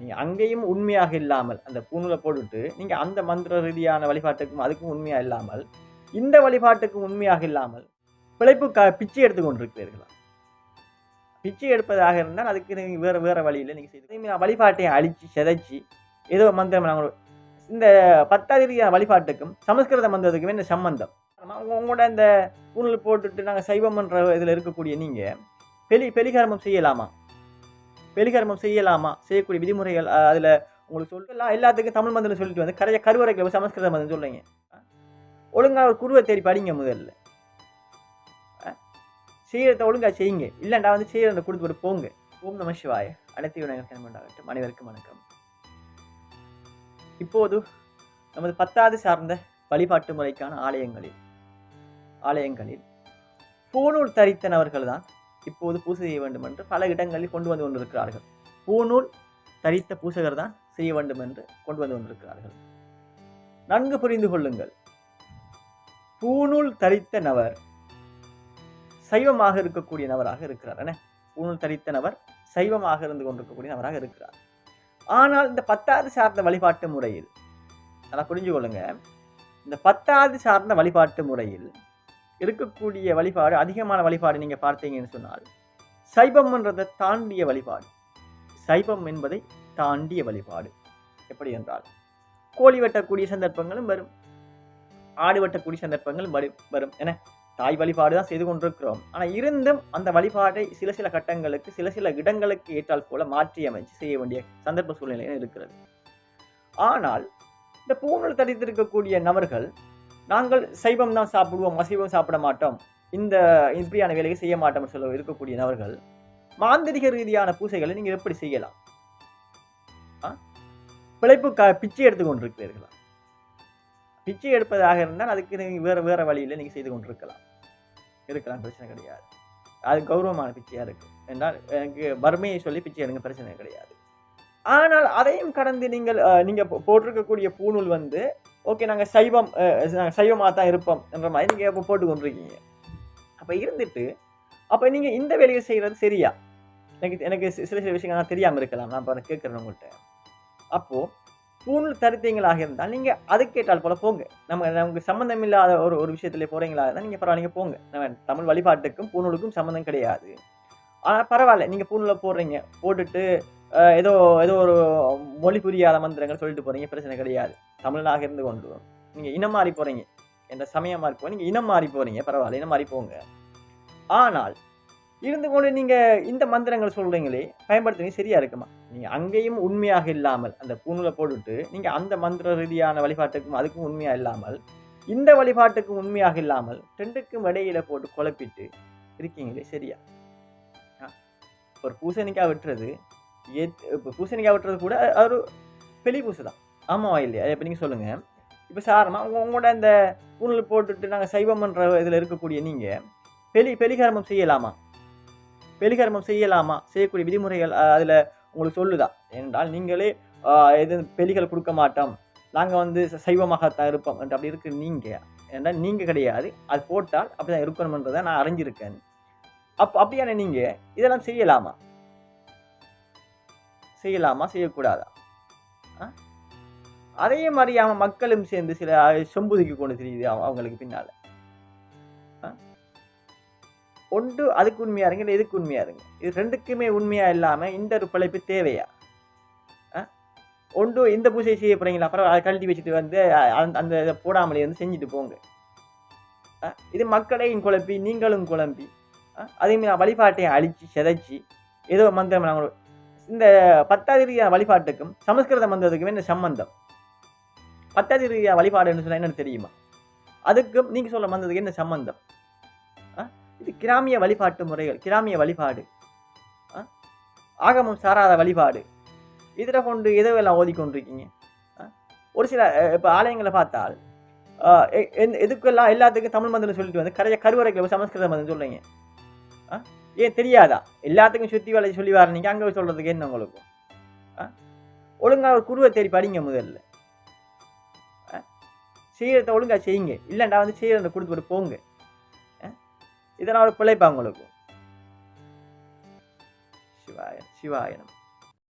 நீங்கள் அங்கேயும் உண்மையாக இல்லாமல் அந்த பூணூலை போட்டுட்டு நீங்கள் அந்த மந்திர ரீதியான வழிபாட்டுக்கும் அதுக்கும் உண்மையாக இல்லாமல் இந்த வழிபாட்டுக்கும் உண்மையாக இல்லாமல் பிழைப்பு க பிச்சை எடுத்து கொண்டிருக்கிறீர்களா? பிச்சை எடுப்பதாக இருந்தால் அதுக்கு நீங்கள் வேறு வேறு வழியில் நீங்கள் செய்து வழிபாட்டை அழித்து செதைச்சி ஏதோ மந்திரம் நாங்கள் இந்த பத்தாதிரியான ரீதியான வழிபாட்டுக்கும் சமஸ்கிருத மந்திரத்துக்கும் என்ன சம்பந்தம்? உங்களோட இந்த பூணூல் போட்டுட்டு நாங்கள் சைவம்ன்ற இதில் இருக்கக்கூடிய நீங்கள் பெலி பெலிகர்மம் செய்யலாமா? பெலிகர்மம் செய்யலாமா? செய்யக்கூடிய விதிமுறைகள் அதில் உங்களுக்கு சொல்லலாம் எல்லாத்துக்கும் தமிழ் மந்திரம் சொல்லிட்டு வந்து கரைய கருவறைக்கு சமஸ்கிருத மந்திரம் சொல்லுங்க ஒழுங்காக ஒரு குருவை தேடி படிங்க முதல்ல. செய்கிறத ஒழுங்காக செய்யுங்க. இல்லைண்டா வந்து செய்கிறத கொடுத்து போட்டு போங்க. ஓம் நம சிவாய. அனைத்து விநாயகர் உண்டாகட்டும். அனைவருக்கும் வணக்கம். இப்போது நமது பத்தாவது சார்ந்த வழிபாட்டு முறைக்கான ஆலயங்களில் ஆலயங்களில் பூணூல் தரித்த நபர்கள் தான் இப்போது பூசை செய்ய வேண்டும் என்று பல இடங்களில் கொண்டு வந்து கொண்டிருக்கிறார்கள். பூநூல் தரித்த பூசகர் தான் செய்ய வேண்டும் என்று கொண்டு வந்து கொண்டிருக்கிறார்கள். நன்கு புரிந்து கொள்ளுங்கள். பூநூல் தரித்த நபர் சைவமாக இருக்கக்கூடிய நபராக இருக்கிறார். என்ன? பூநூல் தரித்த நபர் சைவமாக இருந்து கொண்டிருக்கக்கூடிய நபராக இருக்கிறார். ஆனால் இந்த பத்தாவது சார்ந்த வழிபாட்டு முறையில் நல்லா புரிஞ்சு கொள்ளுங்க இந்த பத்தாவது சார்ந்த வழிபாட்டு முறையில் இருக்கக்கூடிய வழிபாடு அதிகமான வழிபாடு நீங்கள் பார்த்தீங்கன்னு சொன்னால் சைபம்ன்றதை தாண்டிய வழிபாடு. சைவம் என்பதை தாண்டிய வழிபாடு. எப்படி என்றால் கோழி வெட்டக்கூடிய சந்தர்ப்பங்களும் வரும். ஆடு வெட்டக்கூடிய சந்தர்ப்பங்களும் வரும் வரும். என தாய் வழிபாடு தான் செய்து கொண்டிருக்கிறோம். ஆனால் இருந்தும் அந்த வழிபாட்டை சில சில கட்டங்களுக்கு சில சில இடங்களுக்கு ஏற்றால் போல மாற்றி அமைச்சு செய்ய வேண்டிய சந்தர்ப்ப சூழ்நிலையும் இருக்கிறது. ஆனால் இந்த பூணல் தடித்திருக்கக்கூடிய நபர்கள் நாங்கள் சைவம் தான் சாப்பிடுவோம் அசைவம் சாப்பிட மாட்டோம். இந்த இப்படியான வேலையை செய்ய மாட்டோம்னு சொல்ல இருக்கக்கூடிய நபர்கள் மாந்திரிக ரீதியான பூசைகளை நீங்கள் எப்படி செய்யலாம்? ஆ? பிழைப்பு க பிச்சை எடுத்து கொண்டிருக்கிறீர்களா? பிச்சை எடுப்பதாக இருந்தால் அதுக்கு நீங்கள் வேறு வேறு வழியில் நீங்கள் செய்து கொண்டிருக்கலாம். இருக்கலாம் பிரச்சனை கிடையாது. அது கௌரவமான பிச்சையாக இருக்கும் என்றால் எனக்கு வறுமையை சொல்லி பிச்சை எடுங்க பிரச்சனை கிடையாது. ஆனால் அதையும் கடந்து நீங்கள் நீங்கள் போ- போட்டிருக்கக்கூடிய பூநூல் வந்து ஓகே நாங்கள் சைவம் நாங்கள் சைவமாக தான் இருப்போம் என்ற மாதிரி நீங்கள் இப்போ போட்டு கொண்டிருக்கீங்க. அப்போ இருந்துட்டு அப்போ நீங்கள் இந்த வேலையை செய்கிறது சரியா? எனக்கு எனக்கு சில சில விஷயங்கள் தெரியாமல் இருக்கலாம். நான் இப்போ கேட்குறேன் உங்கள்கிட்ட அப்போது பூணூல் தருத்தீங்களாக இருந்தால் நீங்கள் அதுக்கு கேட்டால் போல் போங்க. நம்ம நமக்கு சம்மந்தம் இல்லாத ஒரு ஒரு விஷயத்துல போகிறீங்களா இருந்தால் நீங்கள் பரவாயில்லைங்க போங்க. நம்ம தமிழ் வழிபாட்டுக்கும் பூணூலுக்கும் சம்மந்தம் கிடையாது. ஆனால் பரவாயில்ல நீங்கள் பூணூலில் போடுறீங்க. போட்டுட்டு ஏதோ ஏதோ ஒரு மொழி புரியாத மந்திரங்கள் சொல்லிட்டு போகிறீங்க பிரச்சனை கிடையாது. தமிழனாக இருந்து கொண்டு நீங்கள் இனம் மாறி போகிறீங்க என்ற சமயம் மாறி போறீங்க இனம் மாறி போகிறீங்க பரவாயில்ல இனம் மாறி போங்க. ஆனால் இருந்து கொண்டு நீங்கள் இந்த மந்திரங்கள் சொல்கிறீங்களே பயன்படுத்துறீங்க சரியாக இருக்குமா? நீங்கள் அங்கேயும் உண்மையாக இல்லாமல் அந்த பூணூலை போட்டுட்டு நீங்கள் அந்த மந்திர ரீதியான வழிபாட்டுக்கும் அதுக்கும் உண்மையாக இல்லாமல் இந்த வழிபாட்டுக்கும் உண்மையாக இல்லாமல் ரெண்டுக்கும் இடையில போட்டு குழப்பிட்டு இருக்கீங்களே சரியா? ஒரு பூசணிக்காய் வெட்டுறது எத் இப்போ பூசணிக்காய் வெட்டுறது கூட அது ஒரு பெலி பூசை தான். ஆமாம் இல்லையா இப்போ நீங்கள் சொல்லுங்கள் இப்போ சாரமாக உங்கள் உங்களோட இந்த பூணல் போட்டுட்டு நாங்கள் சைவம்ன்ற இதில் இருக்கக்கூடிய நீங்கள் பெலி பெலிகர்மம் செய்யலாமா? பெலிகர்மம் செய்யலாமா? செய்யக்கூடிய விதிமுறைகள் அதில் உங்களுக்கு சொல்லுதா? என்றால் நீங்களே எது பெலிகள் கொடுக்க மாட்டோம். நாங்கள் வந்து ச- சைவமாகத்தான் இருப்போம் என்று அப்படி இருக்கு நீங்கள் ஏன்னா நீங்கள் கிடையாது. அது போட்டால் அப்படி தான் இருக்கணுமன்றதை நான் அறிஞ்சிருக்கேன். அப்போ அப்படியான நீங்கள் இதெல்லாம் செய்யலாமா? செய்யலாமா? செய்யக்கூடாதா? ஆ? அதையும் அறியாமல் மக்களும் சேர்ந்து சில சொம்புதிக்கு கொண்டு தெரியுது அவங்களுக்கு பின்னால். ஒன்று அதுக்கு உண்மையாக இருங்க இல்லை இதுக்கு உண்மையாக இருங்க? இது ரெண்டுக்குமே உண்மையாக இல்லாமல் இந்த ஒரு பிழைப்பு தேவையா? ஆ? ஒன்று இந்த பூஜை செய்ய போகிறீங்களா அப்புறம் அதை கழட்டி வச்சுட்டு வந்து அந்த அந்த இதை போடாமலே வந்து செஞ்சுட்டு போங்க. இது மக்களையும் குழப்பி நீங்களும் குழம்பி அதேமாதிரி வழிபாட்டையும் அழித்து செதைச்சி சிதைச்சி ஏதோ மந்திரம் நாங்கள் இந்த பத்தாவது வழிபாட்டுக்கும் சமஸ்கிருத மந்திரத்துக்கும் என்ன சம்பந்தம். பத்தாவது ரீதியான வழிபாடுன்னு சொன்னால் என்னென்னு தெரியுமா அதுக்கும் நீங்கள் சொல்ல வந்ததுக்கு என்ன சம்பந்தம் ஆ? இது கிராமிய வழிபாட்டு முறைகள் கிராமிய வழிபாடு ஆ? ஆகமம் சாராத வழிபாடு இதில் கொண்டு எதுவெல்லாம் ஓதிக்கொண்டிருக்கீங்க ஆ? ஒரு சில இப்போ ஆலயங்களை பார்த்தால் எந்த- எதுக்கெல்லாம் எல்லாத்துக்கும் தமிழ் மந்திரம் சொல்லிட்டு வந்து கரைய கருவறைக்கு சமஸ்கிருத மந்திரம் சொல்கிறீங்க ஆ? ஏன் தெரியாதா எல்லாத்துக்கும் சுற்றி வேலை சொல்லி வரனிங்க அங்கே சொல்கிறதுக்கு என்ன உங்களுக்கு ஆ? ஒரு குருவை தேடி படிங்க முதல்ல செய்கிறத ஒழுங்கா செய்யுங்க. இல்லைண்டா வந்து செய்கிறத கொடுத்துட்டு போங்க. இதனால் இதெல்லாம் ஒரு பிழைப்பா உங்களுக்கு சிவாய சிவாயனம்